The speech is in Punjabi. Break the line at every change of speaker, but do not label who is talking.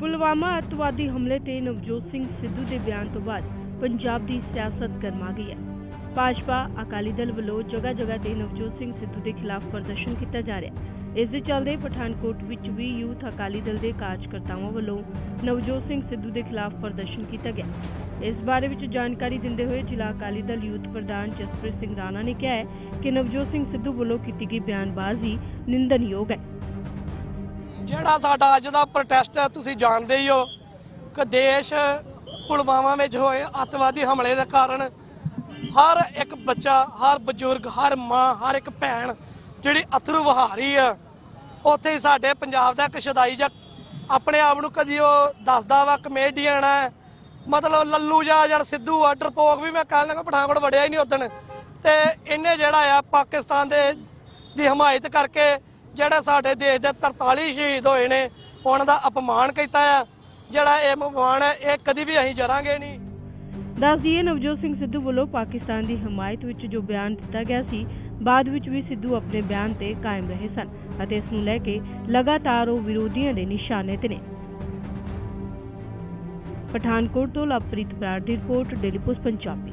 ਪੁਲਵਾਮਾ ਅੱਤਵਾਦੀ ਹਮਲੇ ਤੇ ਨਵਜੋਤ ਸਿੰਘ ਸਿੱਧੂ ਦੇ ਬਿਆਨ ਤੋਂ ਬਾਅਦ ਪੰਜਾਬ ਦੀ ਸਿਆਸਤ ਗਰਮਾ ਗਈ ਹੈ। ਭਾਜਪਾ ਅਕਾਲੀ ਦਲ ਵੱਲੋਂ ਜਗ੍ਹਾ ਜਗ੍ਹਾ ਤੇ ਨਵਜੋਤ ਸਿੰਘ ਸਿੱਧੂ ਦੇ ਖਿਲਾਫ ਪ੍ਰਦਰਸ਼ਨ ਕੀਤਾ ਜਾ ਰਿਹਾ ਇਸ ਦੇ ਚੱਲਦੇ ਪਠਾਨਕੋਟ ਵਿੱਚ ਵੀ ਯੂਥ ਅਕਾਲੀ ਦਲ ਦੇ ਕਾਰਜਕਰਤਾਵਾਂ ਵੱਲੋਂ ਨਵਜੋਤ ਸਿੰਘ ਸਿੱਧੂ ਦੇ ਖਿਲਾਫ ਪ੍ਰਦਰਸ਼ਨ ਕੀਤਾ ਗਿਆ। ਇਸ ਬਾਰੇ ਵਿੱਚ ਜਾਣਕਾਰੀ ਦਿੰਦੇ ਹੋਏ ਜ਼ਿਲ੍ਹਾ ਅਕਾਲੀ ਦਲ ਯੂਥ ਪ੍ਰਧਾਨ ਜਸਪ੍ਰੀਤ ਸਿੰਘ ਰਾਣਾ ਨੇ ਕਿਹਾ ਹੈ ਕਿ ਨਵਜੋਤ ਸਿੰਘ ਸਿੱਧੂ ਵੱਲੋਂ ਕੀਤੀ ਗਈ ਬਿਆਨਬਾਜ਼ੀ ਨਿੰਦਨਯੋਗ ਹੈ।
ਜਿਹੜਾ ਸਾਡਾ ਅੱਜ ਦਾ ਪ੍ਰੋਟੈਸਟ ਹੈ, ਤੁਸੀਂ ਜਾਣਦੇ ਹੀ ਹੋ ਕਿ ਦੇਸ਼ ਪੁਲਵਾਮਾ ਵਿੱਚ ਹੋਏ ਅੱਤਵਾਦੀ ਹਮਲੇ ਦੇ ਕਾਰਨ ਹਰ ਇੱਕ ਬੱਚਾ, ਹਰ ਬਜ਼ੁਰਗ, ਹਰ ਮਾਂ, ਹਰ ਇੱਕ ਭੈਣ ਜਿਹੜੀ ਅਥਰੂ ਵਹਾ ਰਹੀ ਆ, ਉੱਥੇ ਹੀ ਸਾਡੇ ਪੰਜਾਬ ਦਾ ਇੱਕ ਸ਼ਦਾਈ ਜਾਂ ਆਪਣੇ ਆਪ ਨੂੰ ਕਦੀ ਉਹ ਦੱਸਦਾ ਵਾ ਕਮੇਡੀਅਨ ਹੈ। ਮਤਲਬ ਲੱਲੂ ਜਾਂ ਜੜ ਸਿੱਧੂ ਆ ਡਰਪੋਕ ਵੀ ਮੈਂ ਕਹਿ ਲਾਂਗਾ, ਪਠਾਨਕੋਟ ਵੜਿਆ ਹੀ ਨਹੀਂ ਉਦਣ ਤੇ ਇਹਨੇ ਜਿਹੜਾ ਆ ਪਾਕਿਸਤਾਨ ਦੇ ਦੀ ਹਮਾਇਤ ਕਰਕੇ ਜਿਹੜੇ ਸਾਡੇ ਦੇਸ਼ ਦੇ 43 ਸ਼ਹੀਦ ਹੋਏ ਨੇ, ਉਹਨਾਂ ਦਾ ਅਪਮਾਨ ਕੀਤਾ ਆ। ਜਿਹੜਾ ਇਹ ਅਪਮਾਨ ਹੈ, ਇਹ ਕਦੀ ਵੀ ਅਸੀਂ ਜਰਾਂਗੇ ਨਹੀਂ।
ਦੱਸ ਦਈਏ, ਨਵਜੋਤ ਸਿੰਘ ਸਿੱਧੂ ਵੱਲੋਂ ਪਾਕਿਸਤਾਨ ਦੀ ਹਮਾਇਤ ਵਿੱਚ ਜੋ ਬਿਆਨ ਦਿੱਤਾ ਗਿਆ ਸੀ, ਬਾਅਦ ਵਿੱਚ ਵੀ ਸਿੱਧੂ ਆਪਣੇ ਬਿਆਨ ਤੇ ਕਾਇਮ ਰਹੇ ਸਨ ਅਤੇ ਇਸ ਨੂੰ ਲੈ ਕੇ ਲਗਾਤਾਰ ਉਹ ਵਿਰੋਧੀਆਂ ਦੇ ਨਿਸ਼ਾਨੇ ਤੇ ਨੇ। ਪਠਾਨਕੋਟ ਤੋਂ ਲਵਪ੍ਰੀਤ ਬਰਾੜ ਦੀ ਰਿਪੋਰਟ, ਡੇਲੀ ਪੋਸਟ, ਪੰਜਾਬੀ।